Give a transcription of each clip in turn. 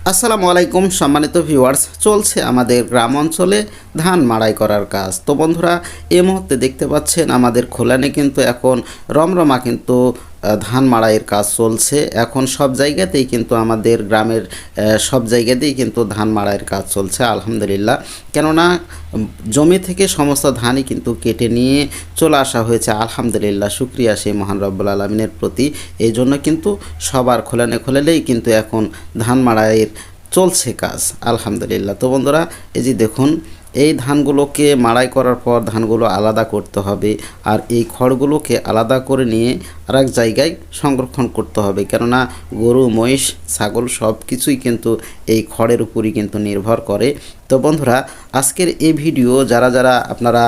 আসসালামু আলাইকুম সম্মানিত ভিউয়ার্স চলছে আমাদের গ্রাম অঞ্চলে ধান মাড়াই করার কাজ। তো বন্ধুরা, এ মুহূর্তে দেখতে পাচ্ছেন আমাদের খোলানে কিন্তু এখন রমরমা কিন্তু ধান মাড়াইয়ের কাজ চলছে। এখন সব জায়গাতেই কিন্তু আমাদের গ্রামের সব জায়গাতেই কিন্তু ধান মাড়াইয়ের কাজ চলছে, আলহামদুলিল্লাহ। কেননা জমি থেকে সমস্ত ধানই কিন্তু কেটে নিয়ে চলে আসা হয়েছে, আলহামদুলিল্লাহ। শুক্রিয়া সেই মহান রব্বুল আলমিনের প্রতি। এই জন্য কিন্তু সবার খোলানে খোলালেই কিন্তু এখন ধান মাড়াইয়ের চলছে কাজ, আলহামদুলিল্লাহ। তো বন্ধুরা, এই যে দেখুন এই ধানগুলোকে মাড়াই করার পর ধানগুলো আলাদা করতে হবে আর এই খড়গুলোকে আলাদা করে নিয়ে আরেক জায়গায় সংরক্ষণ করতে হবে। কেননা গরু, মহিষ, ছাগল সব কিছুই কিন্তু এই খড়ের উপরই কিন্তু নির্ভর করে। তো বন্ধুরা, আজকের এই ভিডিও যারা যারা আপনারা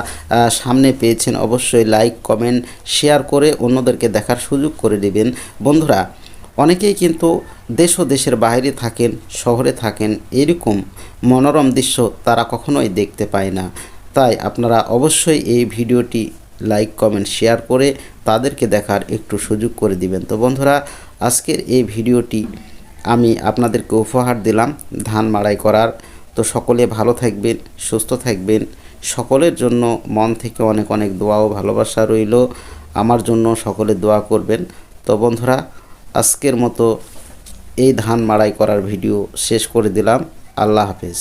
সামনে পেয়েছেন অবশ্যই লাইক, কমেন্ট, শেয়ার করে অন্যদেরকে দেখার সুযোগ করে দেবেন। বন্ধুরা অনেকেই কিন্তু দেশ ও দেশের বাইরে থাকেন, শহরে থাকেন, এরকম মনোরম দৃশ্য তারা কখনোই দেখতে পায় না। তাই আপনারা অবশ্যই এই ভিডিওটি লাইক, কমেন্ট, শেয়ার করে তাদেরকে দেখার একটু সুযোগ করে দিবেন। তো বন্ধুরা, আজকের এই ভিডিওটি আমি আপনাদেরকে উপহার দিলাম ধান মাড়াই করার। তো সকলে ভালো থাকবেন, সুস্থ থাকবেন। সকলের জন্য মন থেকে অনেক অনেক দোয়া ও ভালোবাসা রইল। আমার জন্য সকলে দোয়া করবেন। তো বন্ধুরা আজকের মতো এই ধান মাড়াই করার ভিডিও শেষ করে দিলাম। আল্লাহ হাফেজ।